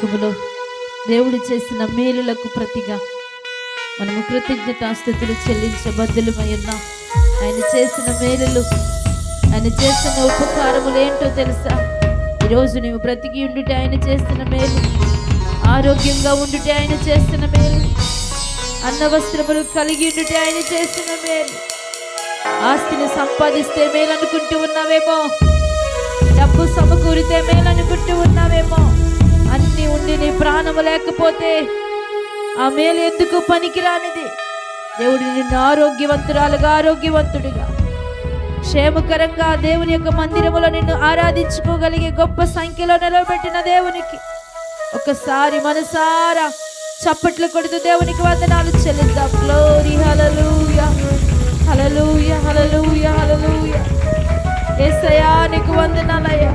దేవుని దేవుడు చేసిన మేలులకు ప్రతిగా మనము కృతజ్ఞతాస్థుతులు చెల్లించే బద్దులమై ఉన్నాం. ఆయన చేసిన మేలులు ఆయన చేస్తున్న ఉపకారములు ఏంటో తెలుసా? ఈరోజు నీవు బ్రతికి ఉండుటే ఆయన చేస్తున్న మేలు ఆరోగ్యంగా ఉండుటే ఆయన చేస్తున్న మేలు అన్న వస్త్రములు కలిగి ఉండుటే ఆయన చేస్తున్న మేలు. ఆస్తిని సంపాదిస్తే మేలనుకుంటూ ఉన్నావేమో? డబ్బు సమకూరితే మేలనుకుంటూ ఉన్నావేమో? ఉండి నీ ప్రాణము లేకపోతే ఆ మేలు ఎందుకు పనికిరానిది? దేవుడు నిన్ను ఆరోగ్యవంతురాలుగా ఆరోగ్యవంతుడిగా క్షేమకరంగా దేవుని యొక్క మందిరములో నిన్ను ఆరాధించుకోగలిగే గొప్ప సంఖ్యలో నిలబెట్టిన దేవునికి ఒకసారి మనసారా చప్పట్లు కొడుతూ దేవునికి వందనాలు చెల్లిద్దాం. గ్లోరీ హలలుయ హలలుయ హలలుయ హలలుయ ఏ సయానికి వందనాలయ్యా.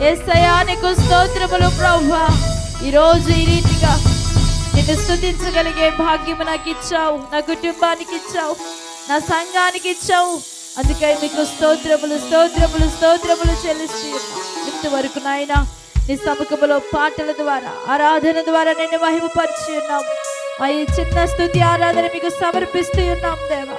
ఏ సయానికి స్తోత్రములు ప్రభా ఈరోజు ఈ రీతిగా నిన్ను స్థుతించగలిగే భాగ్యం నాకు ఇచ్చావు నా కుటుంబానికి ఇచ్చావు నా సంఘానికి ఇచ్చావు. అందుకే మీకు స్తోత్రములు స్తోత్రములు స్తోత్రములు చెల్లిస్తూ ఇంతవరకు నాయన నీ సముఖములో పాటల ద్వారా ఆరాధన ద్వారా నిన్ను మహిమపరిచి ఉన్నాం. మా ఈ చిన్న స్థుతి ఆరాధన మీకు సమర్పిస్తూ ఉన్నాం దేవా.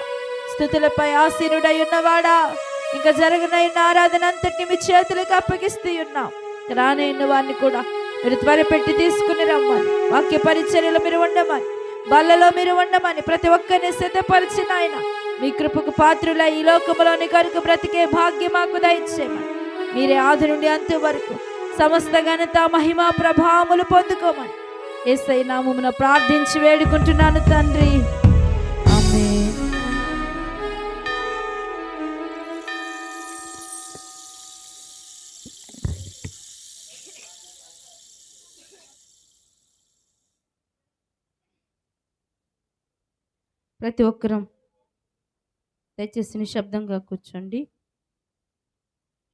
స్థుతులపై ఆసీనుడై ఉన్నవాడా? ఇంకా జరగనైన ఆరాధన అంతటిని మీ చేతులకు అప్పగిస్తూ ఉన్నాం. రానైన వారిని కూడా మీరు త్వరపెట్టి తీసుకుని రమ్మని. వాక్య పరిచర్యలో మీరు ఉండమని. బల్లలో మీరు ఉండమని. ప్రతి ఒక్కరిని సిద్ధపరిచిన ఆయన మీ కృపకు పాత్రుల ఈ లోకంలోని కొరకు బ్రతికే భాగ్యం మాకు దయచేయమని. మీరే ఆది నుండి అంత వరకు సమస్త ఘనత మహిమ ప్రభావములు పొందుకోమని. ఏసై నామమున ప్రార్థించి వేడుకుంటున్నాను తండ్రి. ప్రతి ఒక్కరం దయచేసి నిశ్శబ్దంగా కూర్చోండి.